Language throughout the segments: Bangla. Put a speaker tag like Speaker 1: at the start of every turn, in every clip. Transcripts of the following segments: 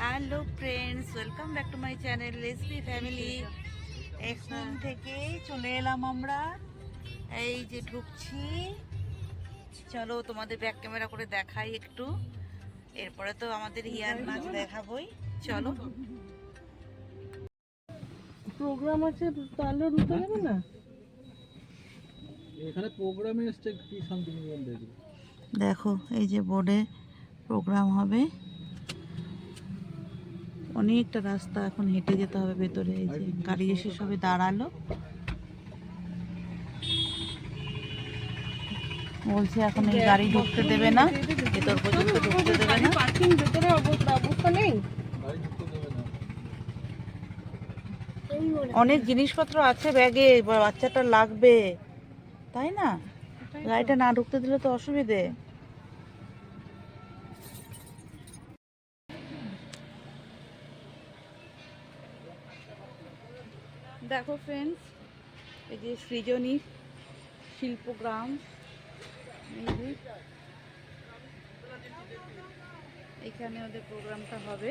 Speaker 1: Hello friends welcome back to my channel recipe family এখন থেকে চলে এলাম আমরা। এই যে ঢুকছি। চলো তোমাদের ব্যাক ক্যামেরা করে দেখাই একটু। এরপরে তো আমাদের হিয়ার নাচ দেখাবই। চলো।
Speaker 2: প্রোগ্রাম আছে তাহলে ঢুকতে যাবে না?
Speaker 3: এখানে প্রোগ্রামে এসছে কি শান্তিনিকেতন
Speaker 1: দেখো এই যে বোর্ডে প্রোগ্রাম হবে। অনেকটা রাস্তা এখন হেঁটে যেতে হবে ভেতরে এই যে গাড়ি এসে সবে দাঁড়াল। বলছে এখন এই গাড়ি ঢুকতে দেবে না ভেতর পর্যন্ত ঢুকতে দেবে না।
Speaker 2: পার্কিং ভেতরে অবস্থা অবস্থা নেই।
Speaker 1: অনেক জিনিসপত্র আছে ব্যাগে বাচ্চাটা লাগবে তাই না? গাড়িটা না ঢুকতে দিলে তো অসুবিধে। দেখো ফ্রেন্ডস এই যে সৃজনী শিল্পগ্রাম এখানে ওদের প্রোগ্রামটা হবে।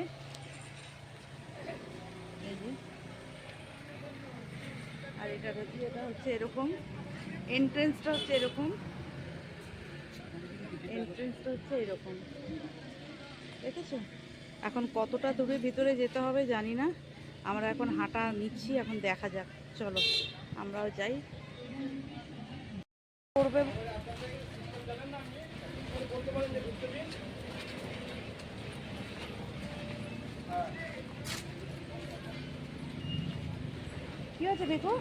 Speaker 1: আর এটা এটা হচ্ছে এরকম। এন্ট্রেন্সটা হচ্ছে এরকম। এন্ট্রেন্সটা হচ্ছে এরকম। দেখেছ? এখন কতটা দূরে ভিতরে যেতে হবে জানি না। আমরা এখন হাঁটা নিচ্ছি এখন দেখা যাক। চলো আমরাও যাই। করবে কি হয়েছে দেখো?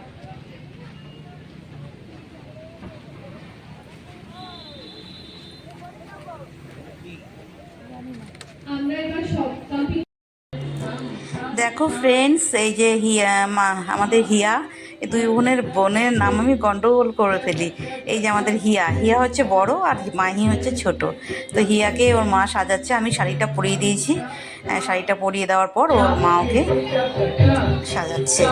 Speaker 1: দেখো ফ্রেন্ডস এই যে হিয়া, মা, আমাদের হিয়া এই দুই বোনের বোনের নাম আমি গন্ডগোল করে ফেলি। এই যে আমাদের হিয়া হিয়া হচ্ছে বড় আর মাহি হচ্ছে ছোট। তো হিয়াকে ওর মা সাজাচ্ছে, আমি শাড়িটা পরিয়ে দিয়েছি। শাড়িটা পরিয়ে দেওয়ার পর ওর মা ওকে সাজাচ্ছে।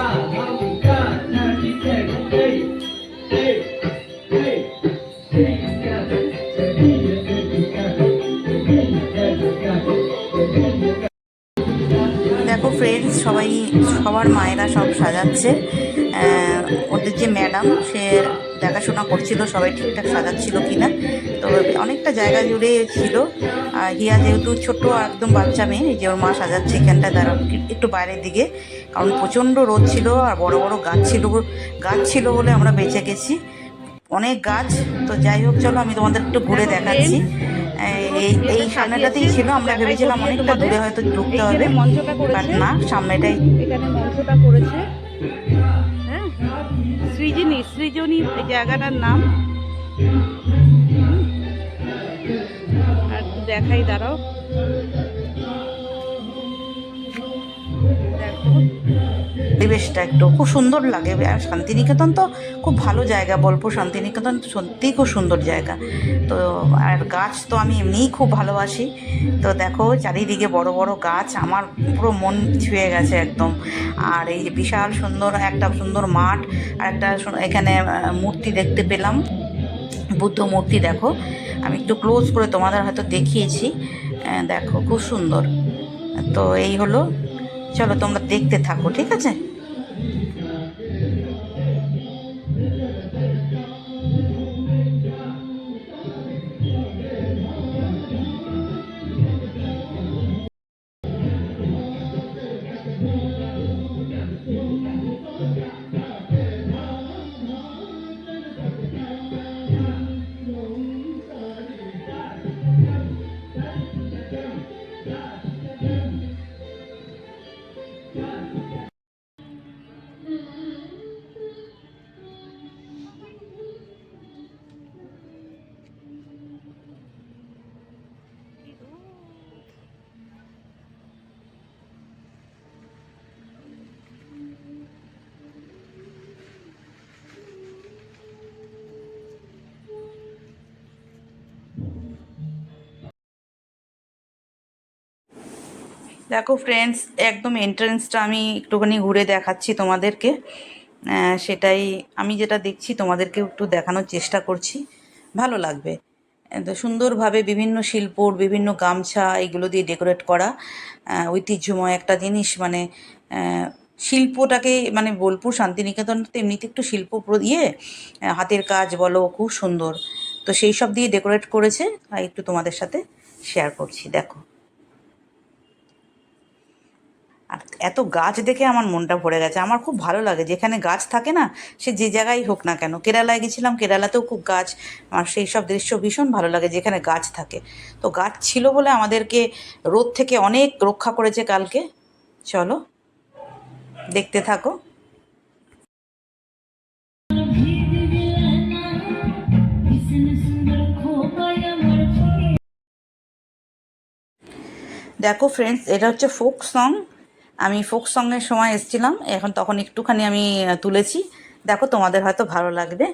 Speaker 1: মায়েরা সব সাজাচ্ছে। ওদের যে ম্যাডাম সে দেখাশোনা করছিল সবাই ঠিকঠাক সাজাচ্ছিল কিনা। তো অনেকটা জায়গা জুড়ে ছিল। আর হিয়া যেহেতু ছোট একদম বাচ্চা মেয়ে যে ওর মা সাজাচ্ছে এখানটা দাঁড়া একটু বাইরের দিকে। কারণ প্রচণ্ড রোদ ছিল আর বড় বড় গাছ ছিল গাছ ছিল বলে আমরা বেঁচে গেছি। অনেক গাছ তো যাই হোক চলো আমি তোমাদের একটু ঘুরে দেখাচ্ছি। এই এই সামনেটাতেই ছিল আমরা ভেবেছিলাম অনেকটা দূরে হয়তো ঢুকতে হবে।
Speaker 2: মঞ্চটা
Speaker 1: বাট না সামনেটাই
Speaker 2: এখানে মঞ্চটা করেছে।
Speaker 1: হ্যাঁ সৃজনী সৃজনী এই জায়গাটার নাম। আর দেখাই দাঁড়াও। পরিবেশটা একটু খুব সুন্দর লাগে। আর শান্তিনিকেতন তো খুব ভালো জায়গা বলব। শান্তিনিকেতন সত্যিই খুব সুন্দর জায়গা। তো, আর গাছ তো আমি এমনিই খুব ভালোবাসি। তো দেখো, চারিদিকে বড় বড় গাছ, আমার পুরো মন ছুঁয়ে গেছে একদম। আর এই যে বিশাল সুন্দর একটা সুন্দর মাঠ, আর একটা এখানে মূর্তি দেখতে পেলাম। বুদ্ধ মূর্তি দেখো। আমি একটু ক্লোজ করে তোমাদের হয়তো দেখিয়েছি। দেখো, খুব সুন্দর। তো এই হলো। চলো তোমরা দেখতে থাকো, ঠিক আছে? দেখো ফ্রেন্ডস একদম এন্ট্রেন্সটা আমি একটুখানি ঘুরে দেখাচ্ছি তোমাদেরকে। সেটাই আমি যেটা দেখছি তোমাদেরকে একটু দেখানোর চেষ্টা করছি। ভালো লাগবে। তো সুন্দরভাবে বিভিন্ন শিল্পর, বিভিন্ন গামছা এগুলো দিয়ে ডেকোরেট করা ঐতিহ্যময় একটা জিনিস। মানে শিল্পটাকে মানে বোলপুর শান্তিনিকেতন তো এমনিতে একটু শিল্প ইয়ে হাতের কাজ বলো, খুব সুন্দর। তো সেই সব দিয়ে ডেকোরেট করেছে। একটু তোমাদের সাথে শেয়ার করছি, দেখো। আর এত গাছ দেখে আমার মনটা ভরে গেছে। আমার খুব ভালো লাগে। যেখানে গাছ থাকে না, সে যে জায়গায় হোক না কেন। কেরালায় গেছিলাম, কেরালাতেও খুব গাছ। আমার সেই সব দৃশ্য ভীষণ ভালো লাগে যেখানে গাছ থাকে। তো গাছ ছিল বলে আমাদেরকে রোদ থেকে অনেক রক্ষা করেছে কালকে। চলো, দেখতে থাকো। দেখো ফ্রেন্ডস এটা হচ্ছে ফোক সং আমি ফোক সঙ্গের সময় এসেছিলাম, এখন তখন একটুখানি আমি তুলেছি। দেখো তোমাদের হয়তো ভালো লাগবে।